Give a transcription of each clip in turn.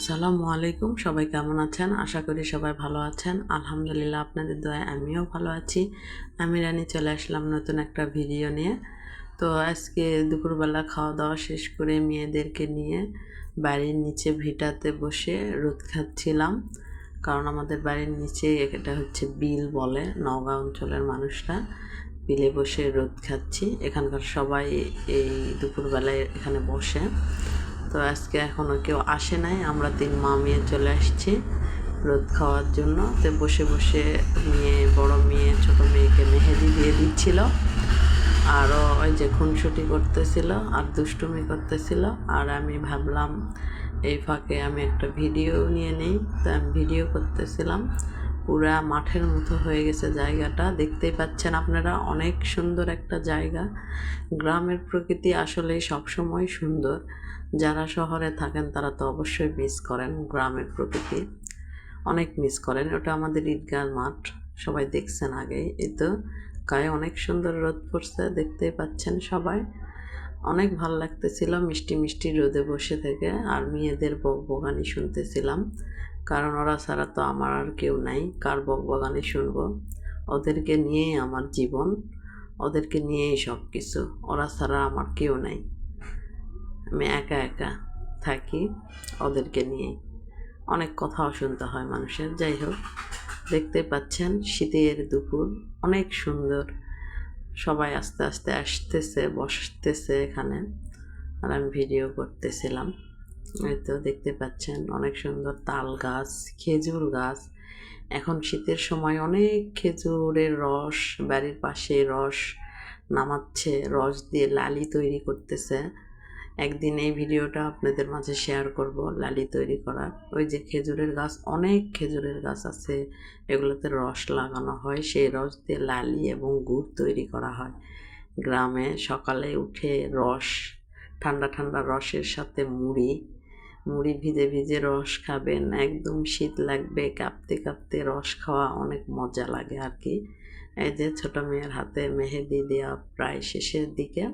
আসসালামু আলাইকুম। সবাই কেমন আছেন? আশা করি সবাই ভালো আছেন। আলহামদুলিল্লাহ আপনাদের দয়ায় আমিও ভালো আছি। আমি রানী চলে আসলাম নতুন একটা ভিডিও নিয়ে। তো আজকে দুপুরবেলা খাওয়া দাওয়া শেষ করে মেয়েদেরকে নিয়ে বাড়ির নিচে ভিটাতে বসে রোদ খাচ্ছিলাম। কারণ আমাদের বাড়ির নিচে এটা হচ্ছে বিল বলে, নওগাঁ অঞ্চলের মানুষরা বিলে বসে রোদ খাচ্ছি। এখানকার সবাই এই দুপুরবেলায় এখানে বসে। তো আজকে এখনও কেউ আসে নাই। আমরা তিন মা মেয়ে চলে আসছি রোদ খাওয়ার জন্য। তো বসে বসে মেয়ে, বড় মেয়ে, ছোট মেয়েকে মেহেদি দিয়ে দিচ্ছিল। আরও ওই যে খুনসুটি করতেছিল আর দুষ্টুমি করতেছিল। আর আমি ভাবলাম, এই ফাঁকে আমি একটা ভিডিও নিয়ে নিই। তো আমি ভিডিও করতেছিলাম। পুরা মাঠের মতো হয়ে গেছে জায়গাটা। দেখতেই পাচ্ছেন আপনারা, অনেক সুন্দর একটা জায়গা। গ্রামের প্রকৃতি আসলেই সবসময় সুন্দর। যারা শহরে থাকেন, তারা তো অবশ্যই মিস করেন গ্রামের প্রকৃতি। অনেক মিস করেন। ওটা আমাদের ঈদগাহ মাঠ। সবাই দেখছেন আগেই। এই তো, গায়ে অনেক সুন্দর রোদ পড়ছে, দেখতেই পাচ্ছেন সবাই। অনেক ভালো লাগতেছিল, মিষ্টি মিষ্টি রোদে বসে থেকে আর মেয়েদের বকবগানি শুনতেছিলাম। কারণ ওরা ছাড়া তো আমার আর কেউ নাই, কার বকবগানি শুনব? ওদেরকে নিয়েই আমার জীবন, ওদেরকে নিয়েই সব কিছু ওরা ছাড়া আমার কেউ নাই। আমি একা একা থাকি ওদেরকে নিয়েই। অনেক কথাও শুনতে হয় মানুষের, যাই হোক। দেখতে পাচ্ছেন, শীতের দুপুর, অনেক সুন্দর। সবাই আস্তে আস্তে আসতেছে, বসতেছে এখানে। আর আমি ভিডিও করতেছিলাম। এই তো দেখতে পাচ্ছেন, অনেক সুন্দর তাল গাছ, খেজুর গাছ। এখন শীতের সময় অনেক খেজুরের রস, বাড়ির পাশে রস নামাচ্ছে, রস দিয়ে লালি তৈরি করতেছে। একদিন এই ভিডিওটা আপনাদের মাঝে শেয়ার করব লালি তৈরি করার ওই যে খেজুরের গাছ, অনেক খেজুরের গাছ আছে, এগুলোতে রস লাগানো হয়। সেই রস দিয়ে লালি এবং গুড় তৈরি করা হয়। গ্রামে সকালে উঠে রস, ঠান্ডা ঠান্ডা রসের সাথে মুড়ি মুড়ি ভিজে ভিজে রস খাবেন। একদম শীত লাগবে, কাঁপতে কাঁপতে রস খাওয়া অনেক মজা লাগে আর কি। এই যে ছোটো মেয়ের হাতে মেহেদি দেওয়া প্রায় শেষের দিকে।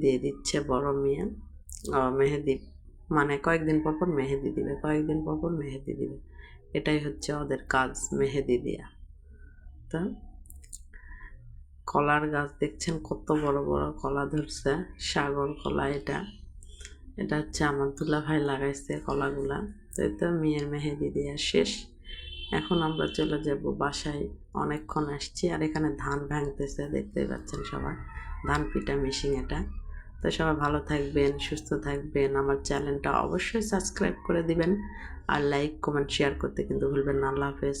দিয়ে দিচ্ছে বড় মেয়ে। মেহেদি মানে কয়েকদিন পর পর মেহেদি দিবে, কয়েকদিন পর পর মেহেদি দিবে। এটাই হচ্ছে ওদের কাজ, মেহেদি দেওয়া তো? কলার গাছ দেখছেন কত বড় বড় কলা ধরছে, সাগর কলা এটা। এটা হচ্ছে আমার দুলা ভাই লাগাইছে কলাগুলা। তো তো মেয়ের মেহেদি দেওয়া শেষ। এখন আমরা চলে যাব বাসায়, অনেকক্ষণ আসছি। আর এখানে ধান ভাঙতেছে দেখতে পাচ্ছেন সবাই। ধান পিটা মেশিন এটা। তো সবাই ভালো থাকবেন, সুস্থ থাকবেন। আমার চ্যানেলটা অবশ্যই সাবস্ক্রাইব করে দিবেন। আর লাইক কমেন্ট শেয়ার করতে কিন্তু ভুলবেন না। আল্লাহ হাফেজ।